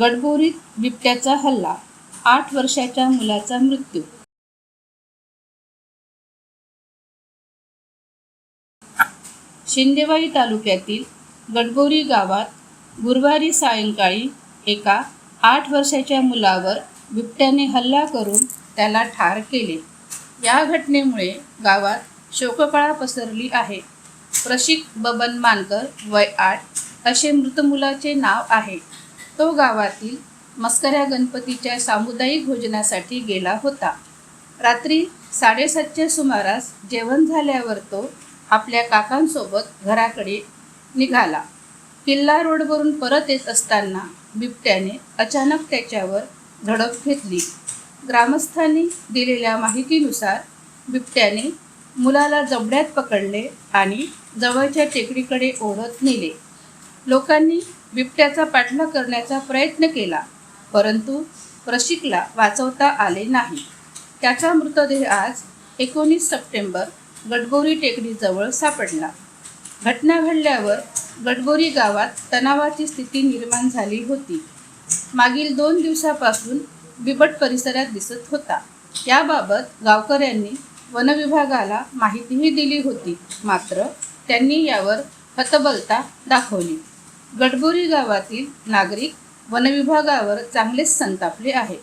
गडबोरीत बिबट्याचा हल्ला आठ वर्षाच्या मुलाचा मृत्यू. शिंदेवाई तालुक्यातील गडबोरी गावात गुरुवारी सायंकाळी एका आठ वर्षाच्या मुलावर बिबट्याने हल्ला करून त्याला ठार केले. या घटनेमुळे गावात शोककळा पसरली आहे. प्रशिक बबन मानकर वय आठ असे मृत मुलाचे नाव आहे. तो गावातील मस्कऱ्या गणपतीच्या सामुदायिक भोजनासाठी गेला होता. रात्री साडेसातच्या सुमारास जेवण झाल्यावर तो आपल्या काकांसोबत घराकडे निघाला. किल्ला रोडवरून परत येत असताना बिबट्याने अचानक त्याच्यावर धडक घेतली. ग्रामस्थांनी दिलेल्या माहितीनुसार बिबट्याने मुलाला जबड्यात पकडले आणि जवळच्या टेकडीकडे ओढत नेले. लोकांनी बिबट्याचा पाठलाग करण्याचा प्रयत्न केला परंतु प्रशिकला वाचवता आले नाही. त्याचा मृतदेह आज एकोणीस सप्टेंबर गडबोरी टेकडीजवळ सापडला. घटना घडल्यावर गडबोरी गावात तणावाची स्थिती निर्माण झाली होती. मागील दोन दिवसापासून बिबट परिसरात दिसत होता. याबाबत गावकऱ्यांनी वनविभागाला माहितीही दिली होती मात्र त्यांनी यावर हतबलता दाखवली. गडबोरी गावातील नागरिक वनविभागावर चांगलेच संतापले आहेत.